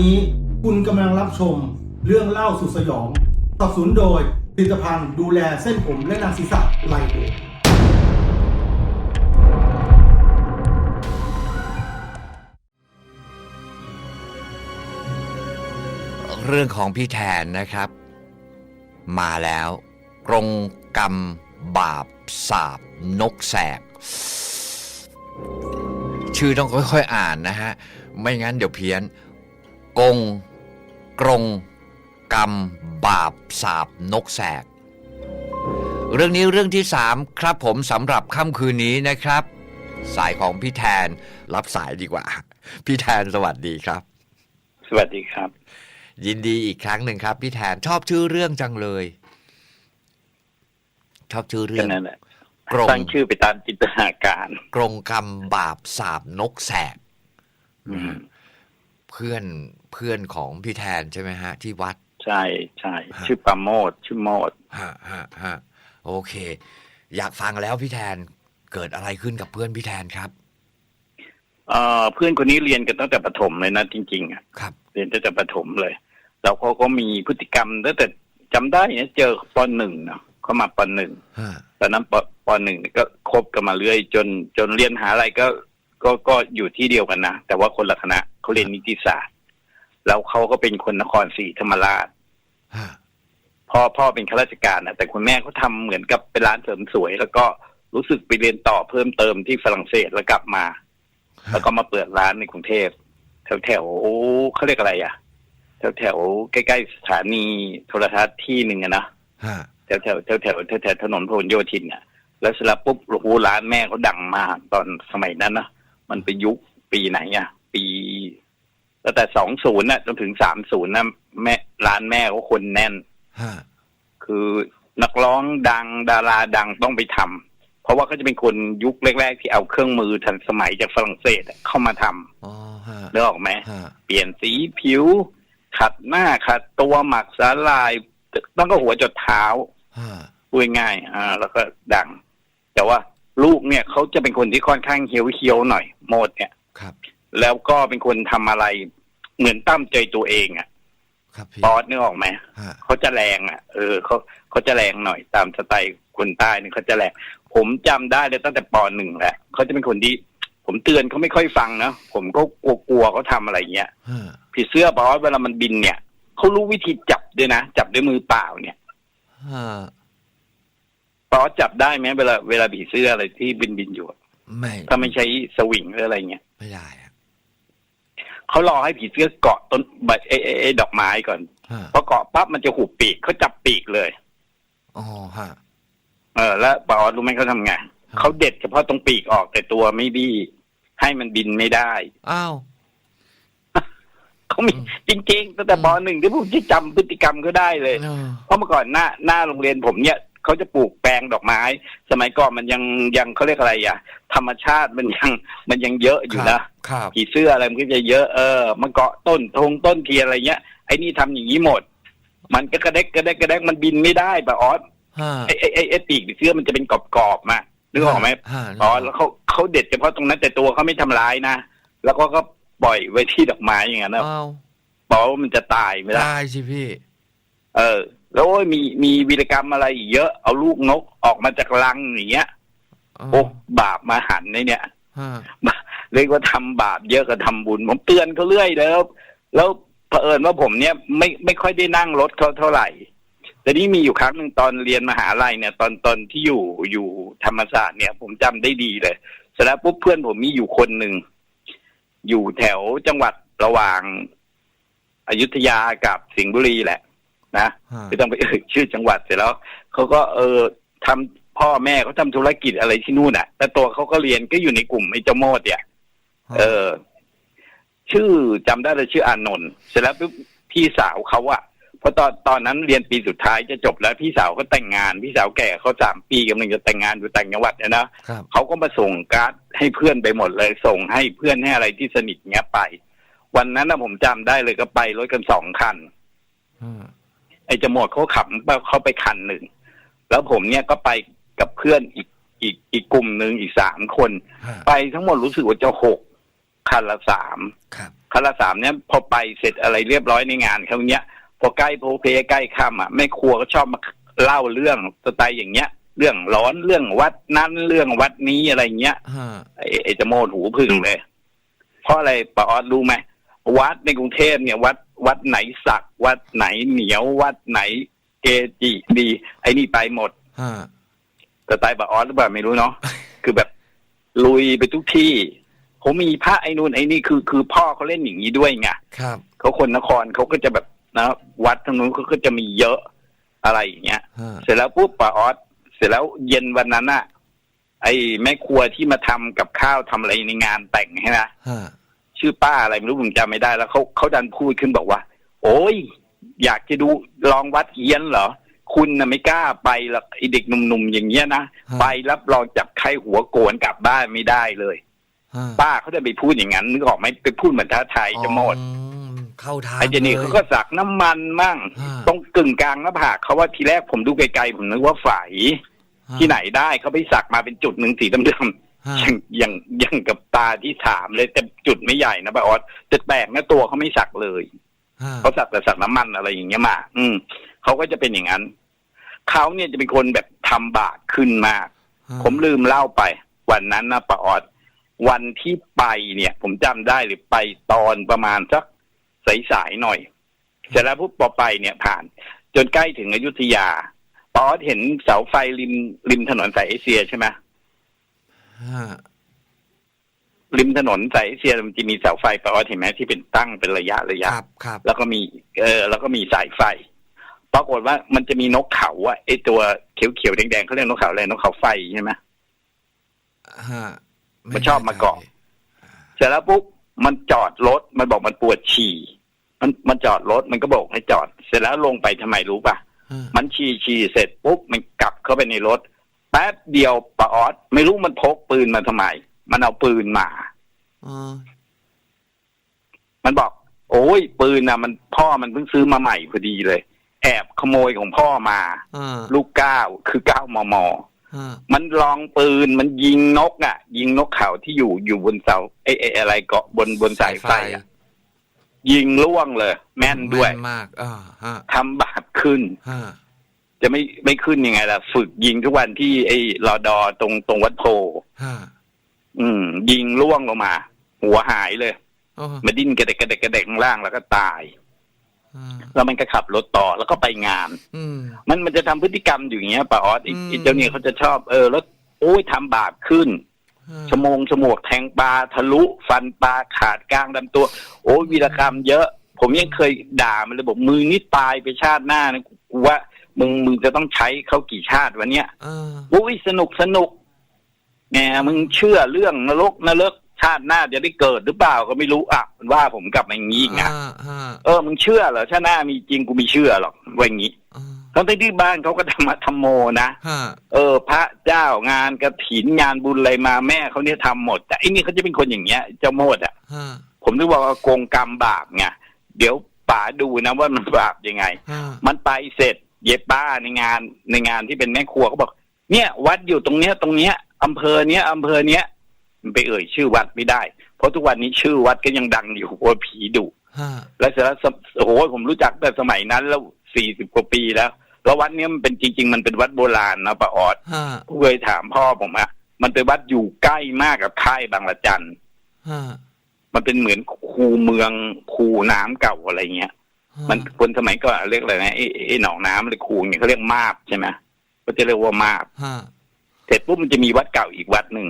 นี้คุณกำลังรับชมเรื่องเล่าสุดสยองสนับสนุนโดยผลิตภัณฑ์ดูแลเส้นผมและหนังศีรษะไลโอเรื่องของพี่แทนนะครับ มาแล้ว กรงกรรม บาปสาบนกแสก ชื่อต้องค่อยๆอ่านนะฮะ ไม่งั้นเดี๋ยวเพี้ยน กง กรง กรรม บาปสาบนกแสก เรื่องนี้เรื่องที่สามครับผมสำหรับค่ำคืนนี้นะครับ สายของพี่แทนรับสายดีกว่า พี่แทนสวัสดีครับ สวัสดีครับ ยินดีอีกครั้งหนึ่งครับ พี่แทนชอบชื่อเรื่องจังเลย ชอบชื่อเรื่ก็องนั่นแหละกรงตั้งชื่อไปตามจินตนาการ กรงกรรมบาปสาบนกแสกอืม เพื่อนเพื่อนของพี่แทนใช่ไหมฮะ ที่วัด ใช่ใช่ฮะชื่อปราโมดชื่อโมดฮะฮะฮะโอเค อยากฟังแล้วพี่แทนเกิดอะไรขึ้นกับเพื่อนพี่แทนครับเอ่อเพื่อนคนนี้เรียนกันตั้งแต่ประถมเลยนะจริง ๆอะครับ เรียนตั้งแต่ประถมเลย แล้วเขาก็มีพฤติกรรมตั้งแต่จำได้เนี่ยเจอปหนึ่งเนาะเขามาปหนึ่งฮะตอนนั้นปปหนึ่งก็คบกันมาเรื่อย จนจนเรียนหาอะไรก็ก็ก็อยู่ที่เดียวกันนะแต่ว่าคนละคณะ เขาเรียนนิติศาสตร์ แล้วเขาก็เป็นคนนครศรีธรรมราชฮะพ่อพ่อเป็นข้าราชการนะแต่คุณแม่เขาทำเหมือนกับเป็นร้านเสริมสวย แล้วก็รู้สึกไปเรียนต่อเพิ่มเติมที่ฝรั่งเศสแล้วกลับมา แล้วก็มาเปิดร้านในกรุงเทพแถวแถวๆเขาเรียกอะไรอะแถวแถวๆใกล้ๆสถานีโทรทัศน์ที่หนึ่งอะนะฮะแถวแถวแถวแถวแถวแถวถนนพหลโยธินอะ แล้วเสร็จแล้วปุ๊บโอ้โหร้านแม่เขาดังมากตอนสมัยนั้นนะมันไปยุคปีไหนอะ ปีตั้งแต่สองศูนย์น่ะจนถึงสามศูนย์นะแม่ร้านแม่เขาคนแน่นฮะคือนักร้องดังดาราดังต้องไปทำเพราะว่าเขาจะเป็นคนยุคแรก ๆ ที่เอาเครื่องมือทันสมัยจากฝรั่งเศสอะเข้ามาทำอ๋อฮะเนื้อออกไหมฮะเปลี่ยนสีผิว ขัดหน้าขัดตัวหมักสาลายต้องก็หัวจดเท้าฮะพูดง่ายๆอ่า แล้วก็ดัง แต่ว่าลูกเนี่ยเขาจะเป็นคนที่ค่อนข้างเฮี้ยวๆหน่อยโมดเนี่ยครับ แล้วก็เป็นคนทำอะไร เหมือนตั้มใจตัวเองอะครับพี่ปอสนึกออกไหมฮะเขาจะแรงอะ เออเขาเขาจะแรงหน่อยตามสไตล์คนใต้เนี่ยเขาจะแรงผมจำได้เลยตั้งแต่ปหนึ่งแหละเขาจะเป็นคนที่ผมเตือนเขาไม่ค่อยฟังนะผมก็กลัวๆเขาทำอะไรเงี้ยฮะผีเสื้อบอกว่าเวลามันบินเนี่ยเขารู้วิธีจับด้วยนะจับด้วยมือเปล่าเนี่ยฮะปอจับได้ไหมเวลาเวลาผีเสื้ออะไรที่บินบินอยู่อะไม่ถ้าไม่ใช้สวิงหรืออะไรเงี้ยไม่ได้อะ เขารอให้ผีเสื้อเกาะต้นใบเอเอเอดอกไม้ก่อนฮะพอเกาะปั๊บมันจะหุบปีกเขาจับปีกเลยอ๋อฮะเออ แล้วปอรู้ไหมเขาทำไงครับเขาเด็ดเฉพาะตรงปีกออกแต่ตัวไม่บี้ให้มันบินไม่ได้อ้าวเขามีอืมจริงๆตั้งแต่ปหนึ่งที่ผมจะจำพฤติกรรมเขาได้เลยเออเพราะเมื่อก่อนหน้าหน้าโรงเรียนผมเนี่ย เขาจะปลูกแปลงดอกไม้ สมัยก่อนมันยังยังเขาเรียกอะไรอะ ธรรมชาติมันยังมันยังเยอะอยู่นะครับผีเสื้ออะไรมันก็จะเยอะเออมันเกาะต้นทงต้นเทียนอะไรเงี้ยไอ้นี่ทำอย่างนี้หมด มันก็กระเดกกระเดกกระเดกมันบินไม่ได้ปะออสฮะไอ้ไอ้ไอ้ไอ้ปีกผีเสื้อมันจะเป็นกรอบๆมานึกออกไหมฮะอ๋อแล้วเขาเขาเด็ดเฉพาะตรงนั้นแต่ตัวเขาไม่ทำร้ายนะแล้วก็ก็ปล่อยไว้ที่ดอกไม้อย่างนั้นนะอ้าวบอกว่ามันจะตายไม่ได้ได้สิพี่ เออ แล้วโอ้ยมีมีวีรกรรมอะไรอีกเยอะ เอาลูกนกออกมาจากรังอย่างเงี้ยโอ้บาปมาหันในเนี่ยฮะเรียกว่าทำบาปเยอะกว่าทำบุญ ผมเตือนเขาเรื่อยแล้วแล้วเผอิญว่าผมเนี่ยไม่ไม่ค่อยได้นั่งรถเขาเท่าไหร่ แต่นี่มีอยู่ครั้งหนึ่งตอนเรียนมหาลัยเนี่ย ตอนตอนที่อยู่อยู่ธรรมศาสตร์เนี่ย ผมจำได้ดีเลยเสร็จแล้วปุ๊บเพื่อนผมมีอยู่คนหนึ่งอยู่แถวจังหวัดระหว่างอยุธยากับสิงห์บุรีแหละ นะฮะไม่ต้องไปเอ่ยชื่อจังหวัดเสร็จแล้วเขาก็เออทำพ่อแม่เขาทำธุรกิจอะไรที่นู่นอะ แต่ตัวเขาก็เรียนก็อยู่ในกลุ่มไอ้เจ้าโมดเนี่ยเออ ชื่อจำได้เลยชื่ออานนท์เสร็จแล้วปุ๊บพี่สาวเขาอะเพราะตอนตอนนั้นเรียนปีสุดท้ายจะจบแล้วพี่สาวก็แต่งงาน พี่สาวแก่เขาสามปีกำลังจะแต่งงานอยู่ต่างจังหวัดเนี่ยนะครับเขาก็มาส่งการ์ดให้เพื่อนไปหมดเลย ส่งให้เพื่อนให้อะไรที่สนิทเงี้ยไป วันนั้นนะผมจำได้เลยก็ไปรถกันสองคันฮะ ไอ้จมวดเขาขับเขาไปคันหนึ่ง แล้วผมเนี่ยก็ไปกับเพื่อนอีกอีกอีกกลุ่มหนึ่งอีกสามคนฮะไปทั้งหมดรู้สึกว่าจะหกคันละสามครับคาราสามเนี่ยพอไปเสร็จอะไรเรียบร้อยในงานเขาเนี้ยพอใกล้โพเพใกล้ค่ำอะแม่ครัวก็ชอบมาเล่าเรื่องสไตล์อย่างเงี้ย เรื่องร้อนเรื่องวัดนั้นเรื่องวัดนี้อะไรเงี้ยฮะไอ้ไอ้จะโมดหูพึ่งเลย เพราะอะไรปาออดรู้ไหมวัดในกรุงเทพเนี่ยวัด วัดไหนสัก วัดไหนเหนียววัดไหนเกจิดี ไอ้นี่ไปหมดฮะแต่ตายปาออดหรือเปล่าไม่รู้เนาะคือแบบลุยไปทุกที่ผมมีพระไอ้นู่นไอ้นี่คือคือพ่อเขาเล่นอย่างนี้ด้วยไงครับเขาคนนครเขาก็จะแบบนะวัดทางนู้นเขาก็จะมีเยอะอะไรอย่างเงี้ยฮะเสร็จแล้วปุ๊บปาออสเสร็จแล้วเย็นวันนั้นน่ะไอ้แม่ครัวที่มาทำกับข้าวทำอะไรในงานแต่งใช่ไหมฮะ ชื่อป้าอะไรไม่รู้ผมจำไม่ได้แล้วเขาเขาดันพูดขึ้นบอกว่า โอ้ย อยากจะดูลองวัดเฮียนเหรอ คุณน่ะไม่กล้าไปหรอกไอเด็กหนุ่มๆอย่างเงี้ยนะฮะไปรับรองจับไข้หัวโกนกลับบ้านไม่ได้เลยฮะป้าเขาจะไปพูดอย่างนั้นนึกออกไหมไปพูดเหมือนท้าทายจะหมดอืมเข้าทางไอ้เจนี่ลยเขาก็สักน้ำมันมั่งฮะตรงกึ่งกลางหน้าผากเขาว่าทีแรกผมดูไกลๆผมนึกว่าฝ่ายฮะที่ไหนได้เขาไปสักมาเป็นจุดหนึ่งสีดำฮะๆ อย่างอย่างอย่างกับตาที่ถามเลยแต่จุดไม่ใหญ่นะป้าออสแต่แปลกนะตัวเขาไม่สักเลยฮะเขาสักแต่สักน้ำมันอะไรอย่างเงี้ยมา อืมเขาก็จะเป็นอย่างนั้นเขาเนี่ยจะเป็นคนแบบทำบาปขึ้นมากฮะผมลืมเล่าไป วันนั้นนะป้าออสวันที่ไปเนี่ย ผมจำได้หรือไปตอนประมาณสักสายๆหน่อยเสร็จแล้วปุ๊บพอไปเนี่ยผ่าน จนใกล้ถึงอยุธยาป้าออสเห็นเสาไฟริมริมถนนสายเอเชียใช่ไหม ฮะริมถนนสายเอเชียมันจะมีเสาไฟป้าออสเห็นไหมที่เป็นตั้งเป็นระยะระคยะ รับครับ แล้วก็มี เออ แล้วก็มีสายไฟ ปรากฏว่ามันจะมีนกเขาอะไอตัวเขียวๆแดงๆเขาเรียกนกเขาอะไรนกเขาไฟใช่ไหม ฮะมันชอบมาเกาะ เสร็จแล้วปุ๊บมันจอดรถมันบอกมันปวดฉี่ มันมันจอดรถมันก็บอกให้จอด เสร็จแล้วลงไปทำไมรู้ป่ะ ฮะมันฉี่ฉี่เสร็จปุ๊บมันกลับเข้าไปในรถ แป๊บเดียวปะออสไม่รู้มันพกปืนมาทำไม มันเอาปืนมาอ๋อมันบอก โอ้ย ปืนน่ะมันพ่อมันเพิ่งซื้อมาใหม่พอดีเลย แอบขโมยของพ่อมาฮะลูกเก้าคือเก้ามมฮะมันลองปืนมันยิงนกอะ ยิงนกเขาที่อยู่อยู่บนเสาเอ้ไอ้อะไรเกาะบนบนสายไฟอะยิงล่วงเลย แม่นด้วยแม่นมากอ่าฮะทำบาปขึ้น ฮะ จะไม่ไม่ขึ้นยังไงล่ะ ฝึกยิงทุกวันที่ไอ้รอดอตรงตรงวัดโพฮะอืม ยิงล่วงลงมา หัวหายเลยโอ้มาดิ้นกระเดกกระเดกกระเดกข้างล่างแล้วก็ตายฮะแล้วมันก็ขับรถต่อแล้วก็ไปงานอืมมันมันจะทำพฤติกรรมอยู่อย่างเงี้ยป้าออสไอ้อืมไอ้เจ้าเนี่ยเขาจะชอบเออแล้วโอ้ยทำบาปขึ้นฮะชมงชมวกแทงปลาทะลุ ฟันปลาขาดกลางลำตัว โอ้ยวีรกรรมเยอะ ผมยังเคยด่ามันเลยบอกมือนี่ตายไปชาติหน้านะกูว่า มึงมึงจะต้องใช้เขากี่ชาติวันเนี้ยอ่าอุ้ยสนุกสนุกแหมมึงเชื่อเรื่องนรกนรกชาติหน้าจะได้เกิดหรือเปล่าก็ไม่รู้อะมันว่าผมกลับมาอย่างนี้อีกนะอ่าฮะเออมึงเชื่อเหรอชาติหน้ามีจริงกูไม่เชื่อหรอกว่าอย่างนี้อ่าทั้งที่บ้านเขาก็ธรรมะธรรมโมนะฮะเออ พระเจ้างานกระถินงานบุญอะไรมาแม่เขาเนี่ยทำหมด แต่ไอ้นี่เขาจะเป็นคนอย่างเงี้ยเจ้าโมดอะฮะผมนึกว่าโกงกรรมบาปไงเดี๋ยวป๋าดูนะว่ามันบาปยังไงฮะมันไปเสร็จ เย็บป้าในงานในงานที่เป็นแม่ครัวเขาบอก เนี่ย วัดอยู่ตรงเนี้ยตรงเนี้ยอำเภอเนี้ยอำเภอเนี้ยมันไปเอ่ยชื่อวัดไม่ได้ เพราะทุกวันนี้ชื่อวัดก็ยังดังอยู่ว่าผีดุฮะแล้วเสร็จแล้วสมโอ้โหผมรู้จักแต่สมัยนั้นแล้วสี่สิบกว่าปีแล้วแล้ววัดเนี้ยมันเป็นจริง ๆ มันเป็นวัดโบราณนะป้าออดฮะเคยถามพ่อผมอะมันเป็นวัดอยู่ใกล้มากกับค่ายบางละจันฮะมันเป็นเหมือนคูเมืองคูน้ำเก่าอะไรเงี้ย มันคนสมัยก่อนเรียกอะไรนะไอ้ไอ้หนองน้ำหรือคูเนี่ยเขาเรียกมาบใช่ไหมก็จะเรียกว่ามาบฮะเสร็จปุ๊บมันจะมีวัดเก่าอีกวัดหนึ่ง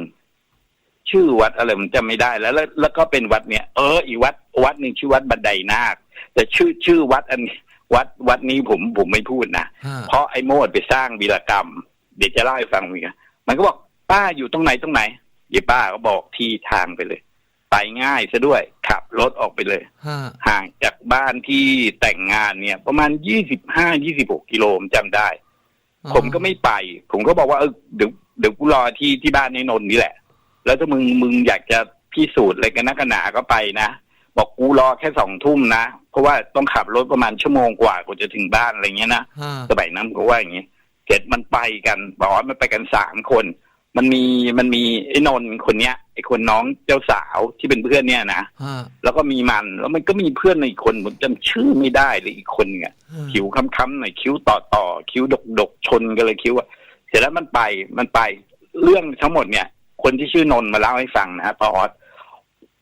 ชื่อวัดอะไรมันจำไม่ได้แล้วแล้ว แล้วก็เป็นวัดเนี่ยเอออีกวัดวัดหนึ่งชื่อวัดบันไดนาค แต่ชื่อชื่อวัดอันนี้วัดวัดนี้ผมผมไม่พูดนะฮะเพราะไอ้โมดไปสร้างวีรกรรม เดี๋ยวจะเล่าให้ฟังมีกันมันก็บอกป้าอยู่ตรงไหนตรงไหนเดี๋ยวป้าก็บอกที่ทางไปเลย ไปง่ายซะด้วยขับรถออกไปเลย ฮะห่างจากบ้านที่แต่งงานเนี่ย ประมาณยี่สิบห้ายี่สิบหกกิโลผมจำได้ ผมก็ไม่ไป ผมก็บอกว่าเออเดี๋ยวเดี๋ยวกูรอที่ที่บ้านในนนท์นี่แหละ แล้วถ้ามึงมึงอยากจะพิสูจน์อะไรกันนักกันหนาก็ไปนะ บอกกูรอแค่สองทุ่มนะ เพราะว่าต้องขับรถประมาณชั่วโมงกว่ากว่าจะถึงบ้านอะไรเงี้ยนะ ฮะสมัยนั้นก็ว่าอย่างนี้เสร็จมันไปกันบอกว่ามันไปกันสามคน มันมีมันมีไอ้นนท์คนเนี้ยไอ้คนน้องเจ้าสาวที่เป็นเพื่อนเนี่ยนะฮะแล้วก็มีมันแล้วมันก็มีเพื่อนอีกคนผมจำชื่อไม่ได้เลยอีกคนเนี่ยฮะคิ้วค้ำๆหน่อยคิ้วต่อต่อคิ้วดกดกๆชนกันเลยคิ้วอะเสร็จแล้วมันไปมันไปเรื่องทั้งหมดเนี่ย คนที่ชื่อนนท์มาเล่าให้ฟังนะฮะป้าออส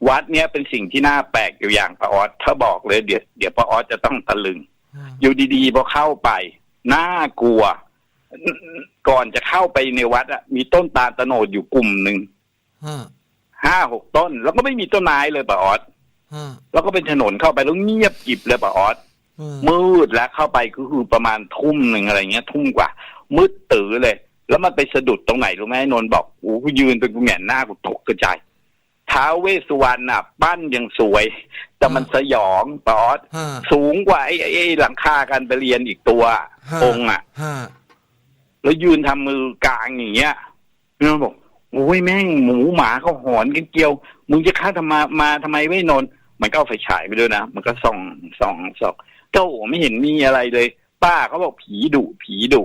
วัดเนี้ยเป็นสิ่งที่น่าแปลกอยู่อย่างป้าออสถ้าบอกเลยเดี๋ยวเดี๋ยวป้าออสจะต้องตะลึงฮะอยู่ดีๆพอเข้าไปน่ากลัว ก่อนจะเข้าไปในวัดอะมีต้นตาลตะโนดอยู่กลุ่มหนึ่งฮะ ห้าหกต้น แล้วก็ไม่มีต้นไม้เลยป้าออสฮะแล้วก็เป็นถนนเข้าไปแล้วเงียบกริบเลยป้าออสฮะมืดแล้วเข้าไปก็คือประมาณทุ่มหนึ่งอะไรเงี้ย ทุ่มกว่า มืดตื้อเลย แล้วมันไปสะดุดตรงไหนรู้ไหมนนท์บอกโอ้กูยืนเป็นกูแหงนหน้ากูตกกระจายท้าวเวสสุวรรณน่ะ ปั้นยังสวย แต่มันสยองปอดฮะสูงกว่าไอ้ไอ้ไอ้หลังคากันไปเรียนอีกตัวฮะองค์อะฮะแล้วยืนทำมือกลางอย่างเงี้ยนนท์บอก โอ้ยแม่งหมูหมาเขาหอนกันเกลียว มึงจะฆ่าทำมามาทำไมไม่นนท์มันก็เอาไฟฉายไปด้วยนะ มันก็ส่องส่องส่องก็โอ้ไม่เห็นมีอะไรเลย ป้าเขาบอกผีดุผีดุ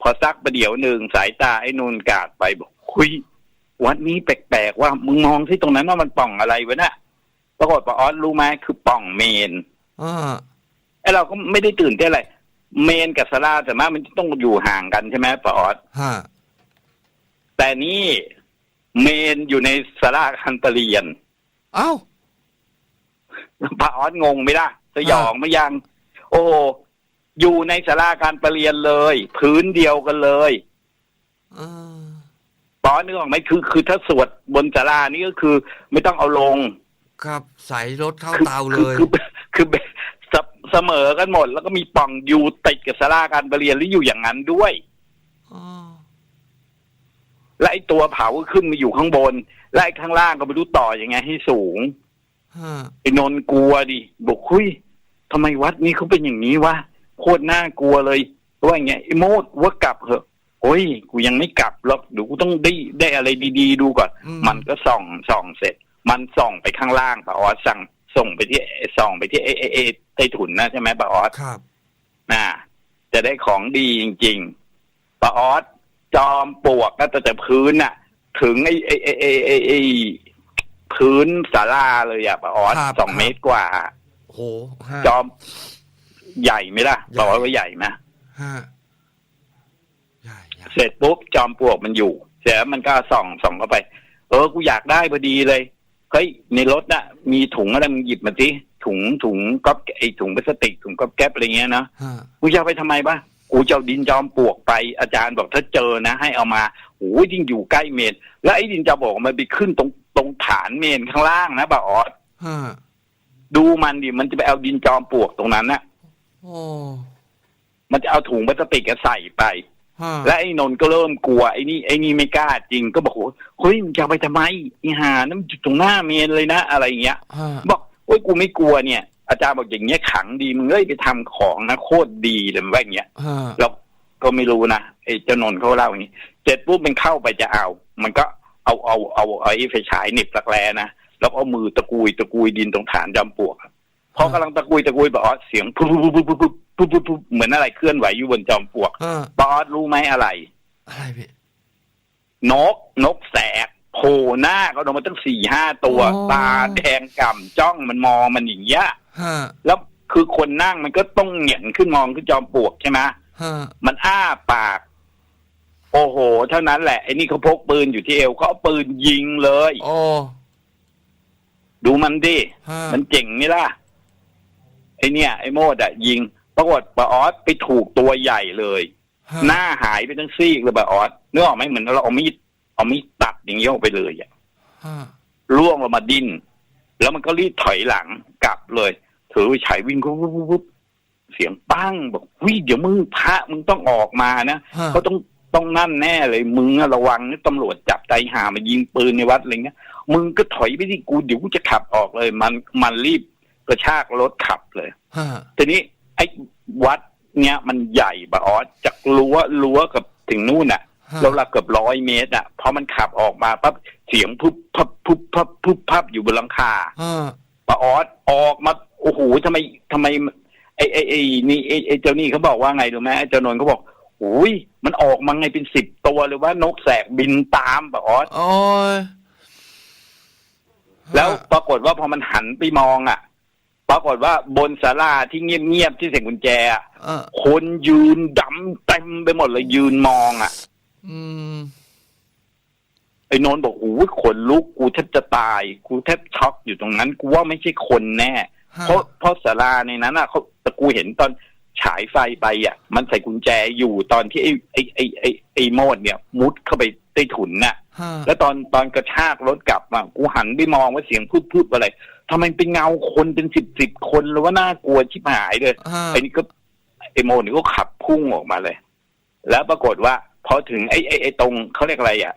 พอซักประเดี๋ยวหนึ่งสายตาไอ้นนท์กาดไปบอกคุยวัดนี้แปลกๆว่ามึงมองที่ตรงนั้นว่ามันป่องอะไรวะน่ะปรากฏปาออสรู้ไหมคือป่องเมนอ่าไอ้เราก็ไม่ได้ตื่นเต้นอะไรเมนกับสลาแต่มากมันต้องอยู่ห่างกันใช่ไหมปาออสฮะ แต่นี่เมนอยู่ในสลาคันตะเรียนเอ้าปาออสงงไหมล่ะสยองไหมยัง โอ้อยู่ในสลาการประเรียนเลย พื้นเดียวกันเลยอ่าปอนึกออกไหมคือ คือถ้าสวดบนสลานี่ก็คือ ไม่ต้องเอาลง ครับใส่รถเข้าคือเตาเลคือยคือคือคือเสเสมอกันหมด แล้วก็มีปล่องอยู่ติดกับสลาการประเรียนหรืออยู่อย่างนั้นด้วยอ๋อ และไอ้ตัวเผาก็ขึ้นมาอยู่ข้างบน และไอ้ข้างล่างก็ไม่รู้ต่อยังไงให้สูงฮะไอ้นนท์กลัวดิบอกคุยทำไมวัดนี้เขาเป็นอย่างนี้วะโคตรน่ากลัวเลยว่าอย่างเงี้ยไอ้โมดว่ากลับเหอะโอ้ยกูยังไม่กลับหรอกเดี๋ยวกูต้องได้ได้อะไรดี ๆ ดูก่อนอืมันก็ส่องส่องเสร็จ มันส่องไปข้างล่างปะออสสั่งส่งไปที่ส่องไปที่เอเอเอใต้ถุนนะใช่ไหมปะออสครับน่ะจะได้ของดีจริง ๆปะออส จอมปลวกก็แต่พื้นน่ะ ถึงไอ้ไอ้ไอ้ไอ้ไอ้ไอ้พื้นศาลาเลยอะปะออสครับสองครับ เมตรกว่าโหฮะ จอมใหญ่ไหมล่ะใหญ่ บอกว่าใหญ่ไหมฮะใหญ่ใหญ่เสร็จปุ๊บจอมปลวกมันอยู่ เสร็จแล้วมันก็ส่องส่องเข้าไป เออ กูอยากได้พอดีเลย เฮ้ย ในรถน่ะ มีถุงอะไรมึงหยิบมาสิถุงถุงก๊อบไอถุงพลาสติกถุงก๊อบแก๊บอะไรเงี้ยนะฮะกูจะเอาไปทำไมปะ กูจะเอาดินจอมปลวกไปอาจารย์บอกถ้าเจอนะ ให้เอามาโอ้ยยิ่งอยู่ใกล้เมน แล้วไอ้ดินจอมปลวกมันไปขึ้นตรงตรงฐานเมนข้างล่างนะบ่าออดฮะดูมันดิมันจะไปเอาดินจอมปลวกตรงนั้นนะโอ้มันจะเอาถุงพลาสติกอะใส่ไปฮะและไอ้นนท์ก็เริ่มกลัวไอ้นี่ไอ้นี่ไม่กล้าจริงก็บอกว่าเฮ้ยมึงจะเอาไปทำไมอีหานั่นมันอยู่ตรงหน้าเมนเลยนะ อะไรอย่างเงี้ยฮะบอกโอ้ยกูไม่กลัวเนี่ย อาจารย์บอกอย่างเงี้ยขังดีมึงเอ้ยไปทำของนะโคตรดีเลยมันว่าอย่างเงี้ยฮะเราก็ไม่รู้นะไอ้เจ้านนท์เขาเล่าอย่างนี้เสร็จปุ๊บมันเข้าไปจะเอา มันก็เอาเอาเอาเอาไอ้ไฟฉายเหน็บรักแร้นะแล้วก็เอามือตะกุยตะกุยดินตรงฐานจอมปลวกอะพอกำลังตะกุยตะกุยบอกอ๋อเสียงปุ๊บปุ๊บปุ๊บปุ๊บปุ๊บปุ๊บปุ๊บเหมือนอะไรเคลื่อนไหวอยู่บนจอมปลวกฮะบอสรู้ไหมอะไร อะไรพี่นกนกแสกโผล่หน้าก็ออกมาตั้งสี่ห้าตัวอ๋อตาแดงก่ำจ้องมันมองมันอย่างเงี้ย ฮะแล้วคือคนนั่งมันก็ต้องเหงียนขึ้นมองขึ้นจอมปลวกใช่ไหมฮะมันอ้าปาก โอ้โห เท่านั้นแหละไอ้นี่เขาพกปืนอยู่ที่เอวเขาเอาปืนยิงเลย โอ้ ดูมันดิฮะ มันเจ๋งนี่ล่ะไอเนี่ย ไอโมดอะยิง ปรากฏปาออสไปถูกตัวใหญ่เลย ฮะหน้าหายไปทั้งซีกเลยปาออสนึกออกไหมเหมือนเราเอามีดเอามีดตัดอย่างเงี้ยออกไปเลยอะฮะล่วงลงมาดิ้นแล้วมันก็รีบถอยหลัง กลับเลยถือไฟฉายวิ่งปุ๊บปุ๊บปุ๊บปุ๊บเสียงปั้งบอกวิเดี๋ยวมึงพระมึงต้องออกมานะฮะเขาต้องต้องนั่นแน่เลย มึงอะระวังนะตำรวจจับใจหามายิงปืนในวัดอะไรเงี้ยมึงก็ถอยไปที่กูเดี๋ยวกูจะขับออกเลย มันมันรีบกระชากรถขับเลยฮะทีนี้ไอ้วัดเนี้ยมันใหญ่บะออสจากรั้วรั้วกับถึงนู่นอะฮะแล้วละเกือบร้อยเมตรอะพอมันขับออกมาปั๊บเสียงพุบพับพุบพับพุบพับอยู่บนหลังคาฮะ ปาออสออกมาโอ้โหทำไมทำไมไอ้ไอ้ไอ้นี่ไอ้ไอ้เจ้านี่เขาบอกว่าไงรู้ไหมไอ้เจ้านนท์เขาบอกโอุ้ยมันออกมาไงเป็นสิบตัวเลยว่านกแสกบินตามปะออสโอ้ยแล้วปรากฏว่าพอมันหันไปมองอะ ปรากฏว่าบนศาลาที่เงียบๆที่เสียงกุญแจอะเออคนยืนดำเต็มไปหมดเลยยืนมองอะ อืม ไอ้โนนบอกโอ้ยขนลุกกูแทบจะตาย กูแทบช็อกอยู่ตรงนั้น กูว่าไม่ใช่คนแน่ฮะเพราะเพราะศาลาในนั้นอะเขาแต่กูเห็นตอนฉายไฟไปอะ มันใส่กุญแจอยู่ตอนที่ไอ้ไอ้ไอ้ไอ้ไอ้โมดเนี่ย มุดเข้าไปใต้ถุนน่ะฮะแล้วตอนตอนกระชากรถกลับมากูหันไปมองว่าเสียงพูดพูดอะไรทำไมเป็นเงาคนเป็นสิบสิบคนแล้วว่าน่ากลัวชิบหายเลยฮะไอ้นี่ก็ไอ้โมนี่ก็ขับพุ่งออกมาเลย แล้วปรากฏว่าพอถึงไอ้ไอ้ไอ้ตรงเขาเรียกอะไรอะ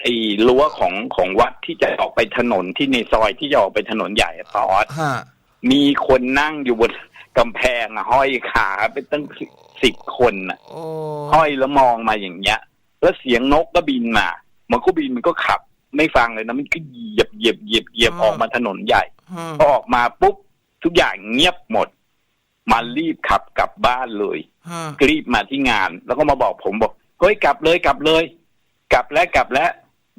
ไอ้รั้วของของวัดที่จะออกไปถนนที่ในซอยที่จะออกไปถนนใหญ่อะตอดฮะมีคนนั่งอยู่บนกำแพงอะห้อยขาเป็นตั้งสิบคนอะโอ้ห้อยแล้วมองมาอย่างเงี้ย แล้วเสียงนกก็บินมามันก็บินมันก็ขับ ไม่ฟังเลยนะมันก็เหยียบเหยียบเหยียบเหยียบออกมาถนนใหญ่ฮะพอออกมาปุ๊บทุกอย่างเงียบหมด มันรีบขับกลับบ้านเลย ฮะรีบมาที่งาน แล้วก็มาบอกผมบอกเฮ้ยกลับเลยกลับเลย กลับแล้วกลับแล้ว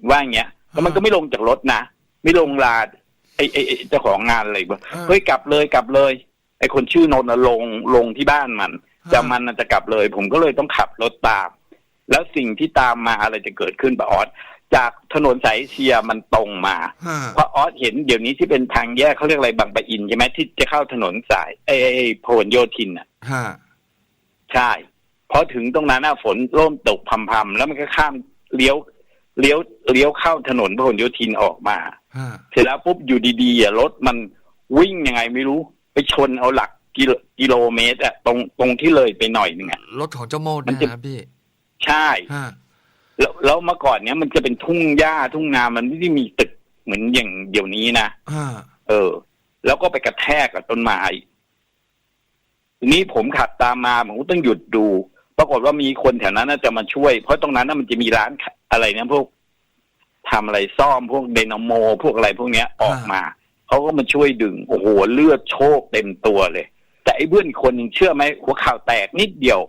ว่าอย่างเงี้ยแล้วมันก็ไม่ลงจากรถนะไม่ลงลาไอ้ไอ้ไอ้เจ้าของงานเลยบอกเฮ้ยกลับเลยกลับเลย ไอ้คนชื่อนนท์น่ะลงลงที่บ้านมันแต่มันน่ะจะกลับเลย ผมก็เลยต้องขับรถตาม แล้วสิ่งที่ตามมาอะไรจะเกิดขึ้นปะออสจากถนนสายเอเชียมันตรงมาฮะเพราะออสเห็นเดี๋ยวนี้ที่เป็นทางแยกเขาเรียกอะไรบางปะอินใช่ไหมที่จะเข้าถนนสายเอ้ยพหลโยธินอะฮะใช่พอถึงตรงนั้นน่ะฝนเริ่มตกพรำๆแล้วมันก็ข้ามเลี้ยว เลี้ยวเลี้ยวเข้าถนนพหลโยธินออกมาฮะเสร็จแล้วปุ๊บอยู่ดีๆอะรถมันวิ่งยังไงไม่รู้ ไปชนเอาหลักกิโลกิโลเมตรอะตรงตรงที่เลยไปหน่อยหนึงอะรถของเจ้าโมดมันเนี่ยจะนะพี่ ใช่ฮะแล้วแล้วเมื่อก่อนเนี้ยมันจะเป็นทุ่งหญ้าทุ่งนามันไม่ได้มีตึกเหมือนอย่างเดี๋ยวนี้นะฮะเออ แล้วก็ไปกระแทกกับต้นไม้ทีนี้ผมขับตามมาผมก็ต้องหยุดดู ปรากฏว่ามีคนแถวนั้นน่าจะมาช่วย เพราะตรงนั้นน่ะมันจะมีร้านขาย อะไรนะพวกทำอะไรซ่อมพวกเดนาโม พวกอะไรพวกเนี้ยออกมาเขาก็มาช่วยดึงโอ้โหเลือดโชกเต็มตัวเลย แต่ไอ้เพื่อนอีกคนหนึ่งเชื่อไหมหัวเข่าแตกนิดเดียว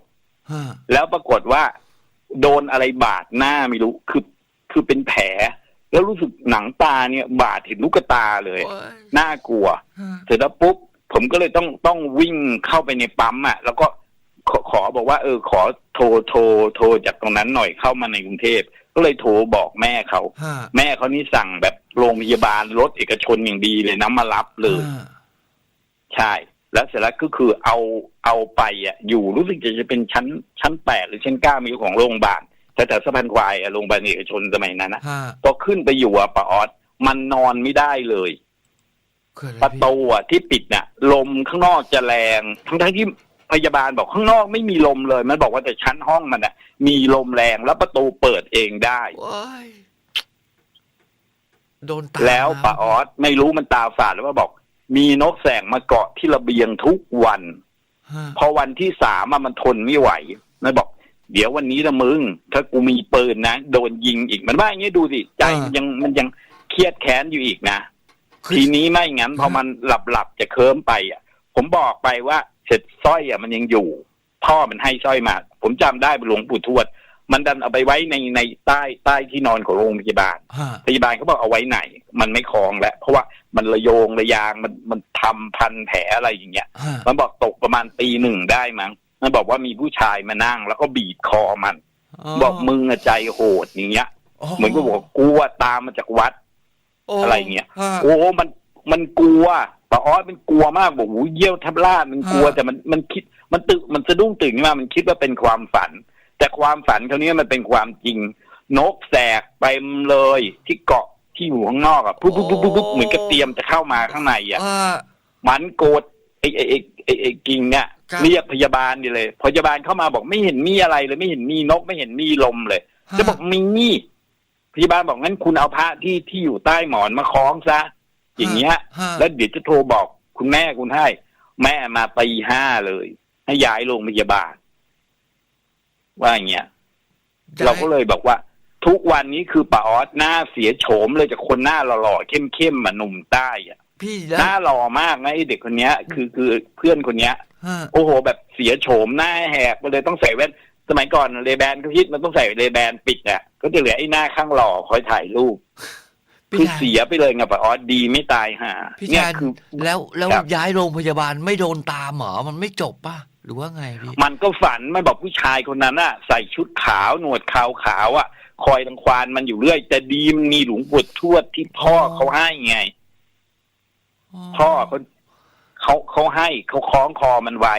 ฮะแล้วปรากฏว่า โดนอะไรบาดหน้าไม่รู้คือคือเป็นแผล แล้วรู้สึกหนังตาเนี่ยบาดเห็นลูกตาเลยโอ้ยน่ากลัวฮะเสร็จแล้วปุ๊บผมก็เลยต้องต้องวิ่งเข้าไปในปั๊มอะ แล้วก็ขอขอบอกว่า เออ ขอโทรโทรโทรจากตรงนั้นหน่อยเข้ามาในกรุงเทพ ก็เลยโทรบอกแม่เขา ฮะแม่เขานี่สั่งแบบโรงพยาบาลรถเอกชนอย่างดีเลยนะมารับเลย ฮะใช่ แล้วเสร็จแล้วก็คือเอาเอาไปอะ อยู่รู้สึกจะจะเป็นชั้นชั้นแปดหรือชั้นเก้ามีของโรงพยาบาลแต่แต่สะพานควายอะโรงพยาบาลเอกชนสมัยนั้นนะฮะพอขึ้นไปอยู่อะปะออสมันนอนไม่ได้เลย เกิดอะไรประพี่ตูอะที่ปิดน่ะ ลมข้างนอกจะแรง ทั้งทั้งๆที่ พยาบาลบอกข้างนอกไม่มีลมเลย มันบอกว่าแต่ชั้นห้องมันอะ มีลมแรงแล้วประตูเปิดเองได้โอ้ยโดนตาแล้วปะออสไม่รู้มันตาฝาดหรือว่าบอก มีนกแสงมาเกาะที่ระเบียงทุกวันฮะพอวันที่สามอะมันทนไม่ไหวมันบอก เดี๋ยววันนี้ละมึง ถ้ากูมีปืนนะโดนยิงอีกมันว่าอย่างนี้ดูสิใจมันยังมันยังเครียดแค้นอยู่อีกนะคือทีนี้ไม่งั้นพอมันหลับหลับๆจะเคิมไปอะ ผมบอกไปว่าเส ร็จสร้อยอะมันยังอยู่ พ่อมันให้สร้อยมา ผมจำได้หลวงปู่ทวด มันดันเอาไปไว้ในในใต้ใต้ที่นอนของโรงพยาบาลฮะพยาบาลเขาบอกเอาไว้ไหน มันไม่คลองแล้วเพราะว่ามันระโยงระยางมันมันทำพันแผลอะไรอย่างเงี้ยฮะมันบอกตกประมาณตีหนึ่งได้มั้งมันบอกว่ามีผู้ชายมานั่ง แล้วก็บีบคอมัน บอกมึงอะใจโหดอย่างเงี้ยเหมือนก็บอกกูอะตามมาจากวัด อะไรเงี้ยฮะโอ้มันมันกลัว ปะออสมันกลัวมากบอกโอ้ยเยี่ยวทับลาดมันกลัวฮะแต่มันมันคิดมันตึกมันสะดุ้งตื่นขึ้นมามันคิดว่าเป็นความฝัน แต่ความฝันคราวนี้มันเป็นความจริง นกแสกเต็มเลยที่เกาะที่อยู่ข้างนอกอะปุ๊บปุ๊บปุ๊บปุ๊บปุ๊บเหมือนกับเตรียมจะเข้ามาข้างในอะฮะมันโกรธไอ้ไอ้ไอ้ไอ้ไอ้กิ่งเนี่ยครับเรียกพยาบาลดิเลย พยาบาลเข้ามาบอกไม่เห็นมีอะไรเลยไม่เห็นมีนกไม่เห็นมีลมเลยจะบอกมีนี่พยาบาลบอกงั้นคุณเอาพระที่ที่อยู่ใต้หมอนมาคล้องซะ อย่างเงี้ยฮะแล้วเดี๋ยวจะโทรบอกคุณแม่คุณให้ แม่มาตีห้าเลย ให้ย้ายโรงพยาบาล ว่าอย่างเงี้ยเราก็เลยบอกว่า ทุกวันนี้คือป้าออสหน้าเสียโฉมเลยจากคนหน้าหล่อๆเข้มๆมาหนุ่มใต้อะพี่หแล้น้าวหล่อมากนะไอ้เด็กคนเนี้ย คือคือเพื่อนคนเนี้ยฮะโอ้โห แบบเสียโฉมหน้าแหกไปเลยต้องใส่แว่น สมัยก่อนเลแบนเขาคิดมันต้องใส่เลแบนปิดอะ ก็จะเหลือไอ้หน้าข้างหล่อคอยถ่ายรูปพี่ คือแทนเสียไปเลยไงปะอ๋อดีไม่ตายห่าพี่เนี่แทยนคือแล้วแล้วครับย้ายโรงพยาบาลไม่โดนตามเหรอมันไม่จบป่ะหรือว่าไงพี่มันก็ฝันมันบอกผู้ชายคนนั้นอะใส่ชุดขาวหนวดขาวขาวๆอะคอยรังควานมันอยู่เรื่อย แต่ดีมันมีหลวงปู่ทวดที่พ่อเขาให้ไง พ่อเขาเขาเขาให้เขาคล้องคอมันไว้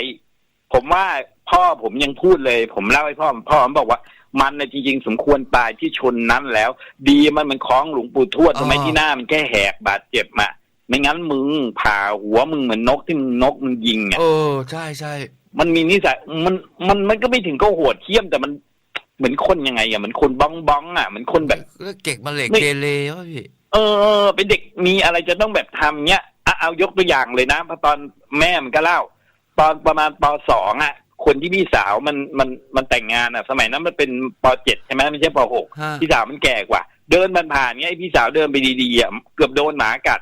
ผมว่าพ่อผมยังพูดเลย ผมเล่าให้พ่อพ่อผมบอกว่า มันน่ะจริงๆ สมควรตายที่ชนนั้นแล้ว ดีมันมันคล้องหลวงปู่ทวดทำไมที่หน้ามันแค่แหกบาดเจ็บมาไม่งั้นมึงผ่าหัวมึงเหมือนนกที่มึงนกมึงยิงอะเออใช่ใช่มันมีนิสัยมันมันมันก็ไม่ถึงก็โหดเหี้ยมแต่มันเหมือนคนยังไงอะเหมือนคนบ้องบ้องๆอะเหมือนคนแบบแล้วเก่งมาเหล็กไม่เกเรวะพี่เออเออ เป็นเด็กมีอะไรจะต้องแบบทำเนี้ยอะเอายกตัวอย่างเลยนะเพราะตอนแม่มันก็เล่า ตอนประมาณปสองอะ คนที่พี่สาวมันมันมันแต่งงานอะ สมัยนั้นมันเป็นปเจ็ดใช่ไหมไม่ใช่ปหกฮะ พี่สาวมันแก่กว่า เดินมันผ่านเนี้ยไอ้พี่สาวเดินไปดีๆอะเกือบโดนหมากัด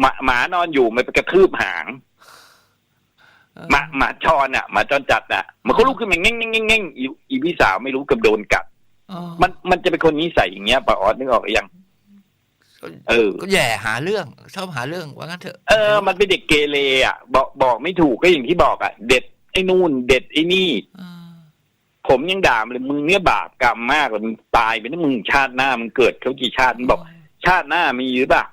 หมาหมานอนอยู่มันไปกระทืบหาง เออหมาหมาจรอะหมาจรจัดอะ มันก็ลุกขึ้นมาเง่งเง่งเง่งเง่งอีอีพี่สาวไม่รู้เกือบโดนกัด อ๋อมันมันจะเป็นคนนิสัยอย่างเงี้ยปะออดนึกออกหรือยังเออ ก็แย่หาเรื่องชอบหาเรื่องว่างั้นเถอะ เออ มันเป็นเด็กเกเรอะ บอกบอกไม่ถูกก็อย่างที่บอกอะ เด็ด ไอ้นู่นเด็ดไอ้นี่เออผมยังด่ามันเลยมึงเนี่ยบาปกรรมมากเลยมึงตายไปนะมึงชาติหน้ามึงเกิดเขากี่ชาติมันบอก ชาติหน้ามีหรือเปล่า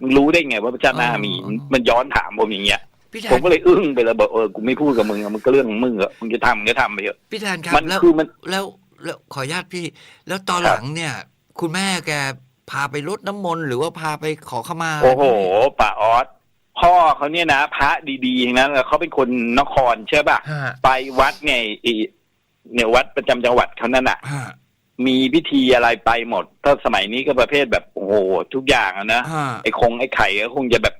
มึงรู้ได้ไงว่าชาติหน้ามีมันย้อนถามผมอย่างเงี้ย พี่แทผมนก็เลยอึ้งไปแล้วบอกเออกูไม่พูดกับมึงอะมันก็เรื่องของมึงอะมึงจะทำมึงก็ทำไปเถอะพี่แทนครับมันแล้ว คือมัน แล้วแล้วขออนุญาตพี่ แล้วตอนครับ หลังเนี่ย คุณแม่แกพาไปรดน้ำมนต์หรือว่าพาไปขอขมาโอ้โหป่าออส พ่อเขาเนี่ยนะพระดีๆทั้งนั้นแล้วเขาเป็นคนนครใช่ป่ะฮะ ไปวัดไงอีเนี่ยวัดประจำจังหวัดเขานั่นอะฮะมีพิธีอะไรไปหมด ถ้าสมัยนี้ก็ประเภทแบบโอ้โหทุกอย่างอะนะฮะไอ้คงไอ้ไข่ก็คงจะแบบ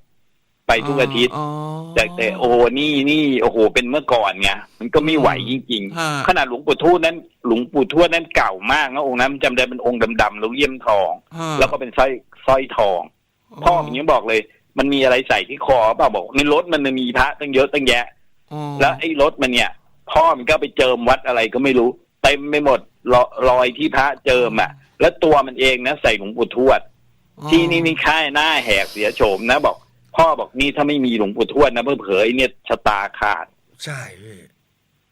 ไปทุกอาทิตย์อ๋อแต่แต่โอ้โหนี่นี่โอ้โห เป็นเมื่อก่อนไงมันก็ไม่ไหวจริงฮะๆขนาดหลวงปู่ทวดนั้นหลวงปู่ทวดนั้นเก่ามากนะองค์นั้นจำได้เป็นองค์ดำๆแล้วเยี่ยมทอง ฮะแล้วก็เป็นสร้อยสร้อยทอง พ่อผมยังบอกเลย มันมีอะไรใส่ที่คอเปล่าบอกในรถมันมีพระตั้งเยอะตั้งแยะอ๋อแล้วไอ้รถมันเนี่ย พ่อมันก็ไปเจิมวัดอะไรก็ไม่รู้เต็มไปหมดรอรอยที่พระเจิมอะ แล้วตัวมันเองนะใส่หลวงปู่ทวดอ๋อที่นี่นี่ค่ายหน้าแหกเสียโฉมนะบอก พ่อบอกนี่ถ้าไม่มีหลวงปู่ทวดนะเพื่อเผยเนี่ยชะตาขาด ใช่พี่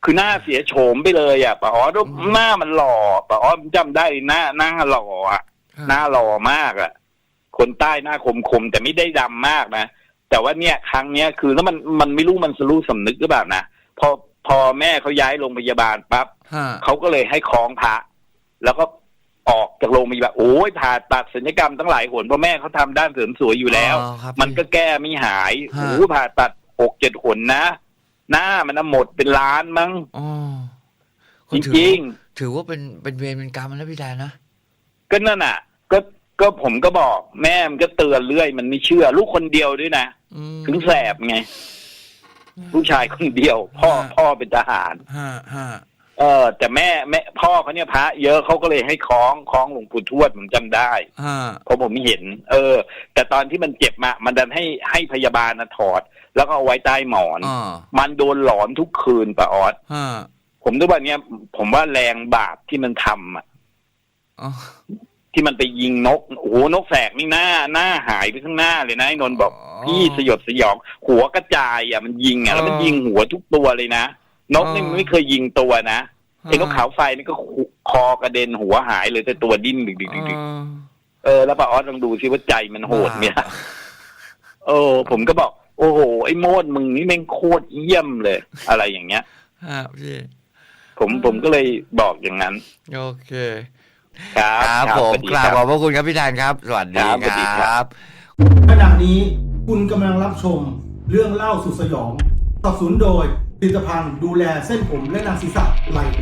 คือหน้าเสียโฉมไปเลยอะป้าอ๋อรูปอืมหน้ามันหล่อป้าอ๋อผมจำได้หน้าหน้าหล่ออะหน้าหล่อมากอะ คนใต้หน้าคมคมๆแต่ไม่ได้ดำมากนะ แต่ว่าเนี่ยครั้งเนี้ยคือแล้วมันมันไม่รู้มันสรู้สำนึกหรือเปล่านะพอพอแม่เขาย้ายโรงพยาบาลปั๊บฮะเขาก็เลยให้คล้องพระ แล้วก็ออกจากโรงพยาบาลโอ้ยผ่าตัดศัลยกรรมตั้งหลายหนเพราะแม่เขาทำด้านเสริมสวยอยู่แล้วอ๋อครับมันก็แก้ไม่หายฮะโอ้ยผ่าตัดหกเจ็ดหนนะ หน้ามันน่ะหมดเป็นล้านมั้งอ๋อจริงๆถือว่าเป็นเป็นเวรเป็นกรรมนะพี่แทนนะๆก็นั่นน่ะ ก็ ก็ผมก็บอกแม่มันก็เตือนเรื่อย มันไม่เชื่อ ลูกคนเดียวด้วยนะอืมถึงแสบไง ลูกชายคนเดียว พ่อฮะพ่อเป็นทหาร ฮะฮะเออ แต่แม่แม่พ่อเขาเนี่ยพระเยอะเขาก็เลยให้คล้องคล้องหลวงปู่ทวดผมจำได้ฮะเพราะผมเห็น เออ แต่ตอนที่มันเจ็บมามันดันให้ให้พยาบาลนะถอด แล้วก็เอาไว้ใต้หมอนอ๋อมันโดนหลอนทุกคืนปะออสฮะผมด้วยว่าเนี่ยผมว่าแรงบาปที่มันทำอะ อ๋อ ที่มันไปยิงนกโอ้โหนกแสกนี่หน้าหน้าหายไปข้างหน้าเลยนะไอ้นนท์บอกพี่สยดสยองหัวกระจายอะมันยิงอะแล้วมันยิงหัวทุกตัวเลยนะนกนี่มันไม่เคยยิงตัวนะไอ้นกขาวไฟนี่ก็ขุคอกระเด็นหัวหายเลยแต่ตัวดิ้นดึกดึกดึกดึกอ๋อเออแล้วป้าออสลองดูซิว่าใจมันโหดเนี่ยบ้าเออ ผมก็บอก โอ้โหไอ้โมดมึงนี่แม่งโคตรเยี่ยมเลย อะไรอย่างเงี้ยฮะพี่ผมผมก็เลยบอกอย่างนั้น โอเค ครับครับครับผมสวัสดีกราบครับขอบพระคุณครับพี่แทนครับ สวัสดีครับสวัสดีคครัรับบขณะนี้คุณกำลังรับชมเรื่องเล่าสุดสยองสนับสนุนโดยผลิตภัณฑ์ดูแลเส้นผมและหนังศีรษะไลโอ